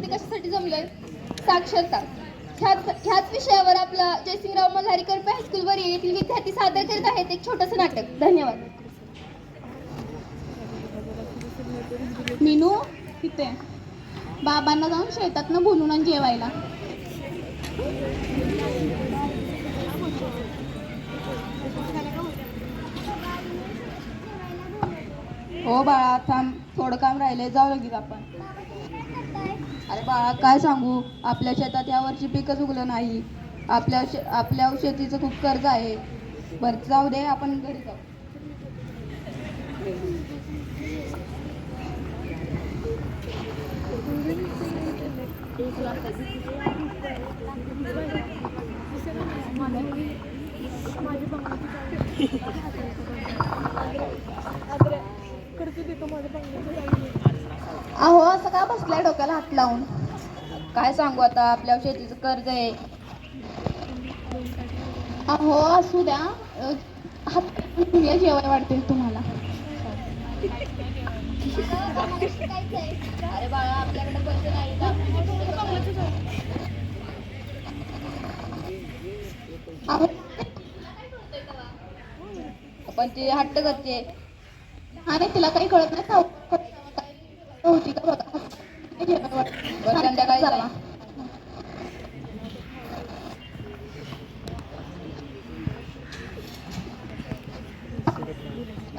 इथे कशासाठी जमलोय? साक्षरता. ह्याच ह्याच विषयावर आपला जयसिंगराव मल्हारीकर हायस्कूलवर येथील विद्यार्थी सादर करीत आहेत एक छोटंसं नाटक. धन्यवाद. मिनू तिथे बाबांना जाऊन शेतातनं बोलून आणि जेवायला. हो बाळा थांब. थोडं काम राहिले जाऊ लगेच आपण. अरे बाळा काय सांगू? आपल्या शेतात या वर्षी पिकच उगलं नाही. आपल्या शे आपल्या शेतीचं खूप कर्ज आहे. बरं जाऊ दे आपण घरी जाऊ. अहो असं का बसलाय डोक्याला हात लावून? काय सांगू आता आपल्या शेतीचं कर्ज आहे. अहो असू द्या. हात जेवण जेवाय वाटतील तुम्हाला. अरे बाळा आपल्याकडे पैसे नाही पण ती हट्ट करते. आणि तिला काही कळत नाही होती का बघा. बरं संध्याकाळी.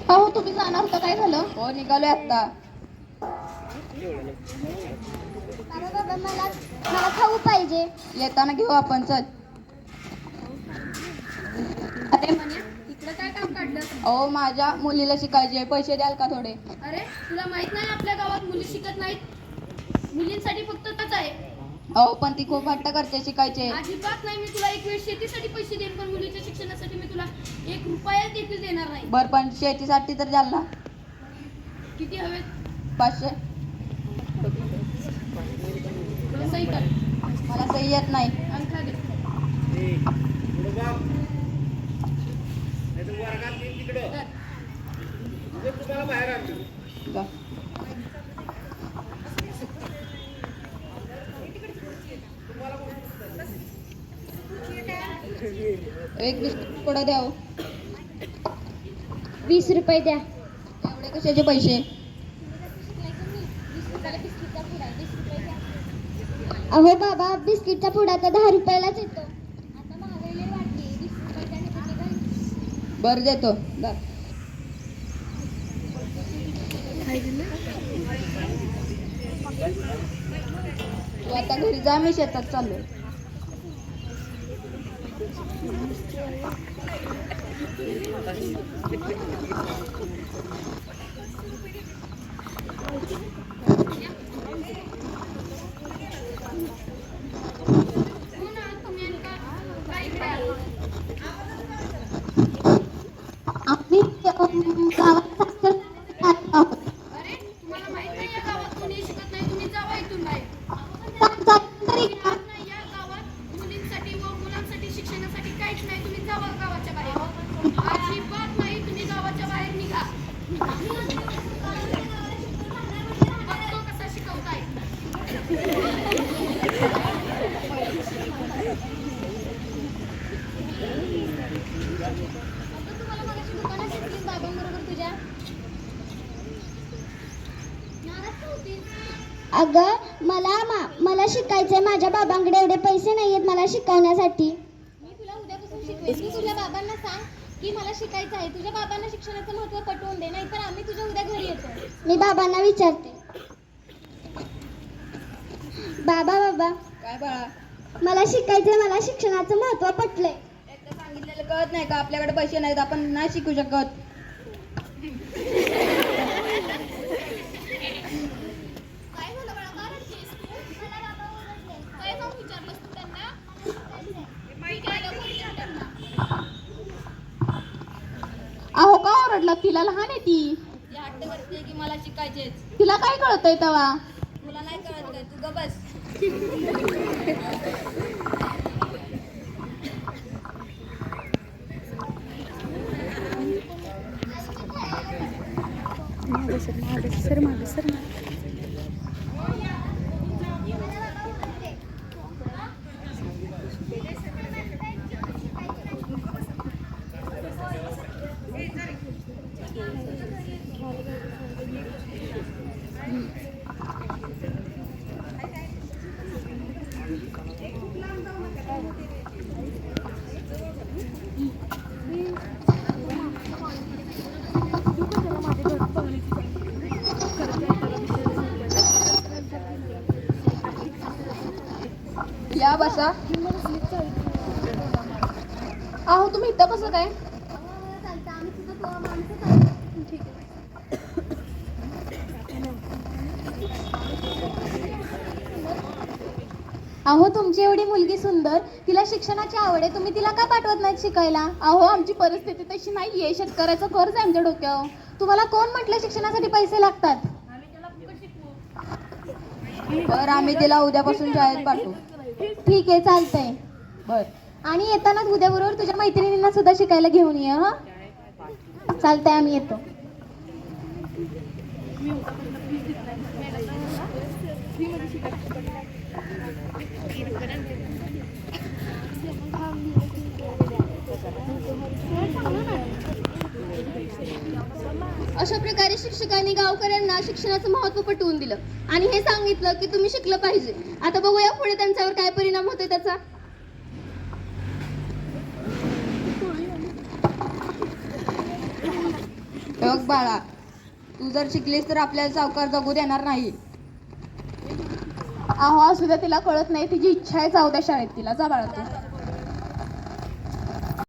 अहो तुम्ही जाणार होता काय झालं हो निघालोय आता बाबा बाबा मला मला खाऊ पाहिजे येताना घेऊ आपण चल अरे म्हणे इकडं काय काम काढलं अहो माझ्या मुलीला शिकायचे आहे. पैसे द्याल का थोडे? अरे तुला माहीत नाही आपल्या गावात मुली शिकत नाहीत? मुलींसाठी फक्त तच आहे. अहो पण ती खूप हट्ट करते शिकायचे. अजिबात नाही. मी तुला एक वेळ शेतीसाठी पैसे देईन पण मुलीच्या शिक्षणासाठी मी तुला एक रुपया देखील देणार नाही. बर पण शेतीसाठी तर द्याल ना. किती हवेत? पाचशे. तुला सही कर. मला सही येत नाही. अंगठा दे कर. जा. एक बिस्किट पुढे द्या वीस रुपये द्या. एवढे कशाचे पैसे? अहो बाबा बिस्किटचा पुडा तर दहा रुपयालाच येतो. बर देतो. तू आता घरी जा मी शेतात चालू अगं मला मा मला शिकायचंय. माझ्या बाबांकडे एवढे पैसे नाही आहेत मला शिकवण्यासाठी. मी तुला उद्यापासून शिकवेन. तू तुझ्या बाबांना सांग की मला शिकायचं आहे. तुझ्या बाबांना शिक्षणाचं महत्त्व पटवून दे नाहीतर आम्ही तुझ्या उद्या घरी येतो मी बाबांना विचारते. बाबा बाबा. काय बाळा? मला शिकायचंय मला शिक्षणाचं महत्त्व पटलंय. एकदा सांगितलेलं कळत नाही का? आपल्याकडे पैसे नाहीत आपण नाही शिकू शकत. तिला लहान आहे ती. ती हट्ट करते की मला शिकायचेच. तिला काय कळतंय तेव्हा तुला नाही कळत काय तू ग बस. मागे सर मागे सर मागे सर बसा अहो तुम्ही इथं कसं काय? अहो तुमची एवढी मुलगी सुंदर. तिला शिक्षणाची आवड आहे. तुम्ही तिला का पाठवत नाहीत शिकायला? अहो आमची परिस्थिती तशी नाहीये. शेतकऱ्याचं कर्ज आहे आमच्या डोक्यावर. तुम्हाला कोण म्हटलं शिक्षणासाठी पैसे लागतात? बर आम्ही तिला उद्यापासून शाळेत पाठवू. ठीक आहे चालतंय. बर. आणि येताना उद्याबरोबर तुझ्या मैत्रिणींना सुद्धा शिकायला घेऊन ये हं? चालतंय आम्ही येतो. अशा प्रकारे शिक्षकांनी गावकऱ्यांना शिक्षणाचं महत्त्व पटवून दिलं. आणि हे सांगितलं की तुम्ही शिकलं पाहिजे. आता बघूया पुढे त्यांच्यावर काय परिणाम होतोय त्याचा. बघ बाळा तू जर शिकलीस तर आपल्याला सावकार जगू देणार नाही. अहो असू द्या तिला कळत नाही. तिची इच्छा आहे जाऊ द्या शाळेत. तिला जा बाळा तू.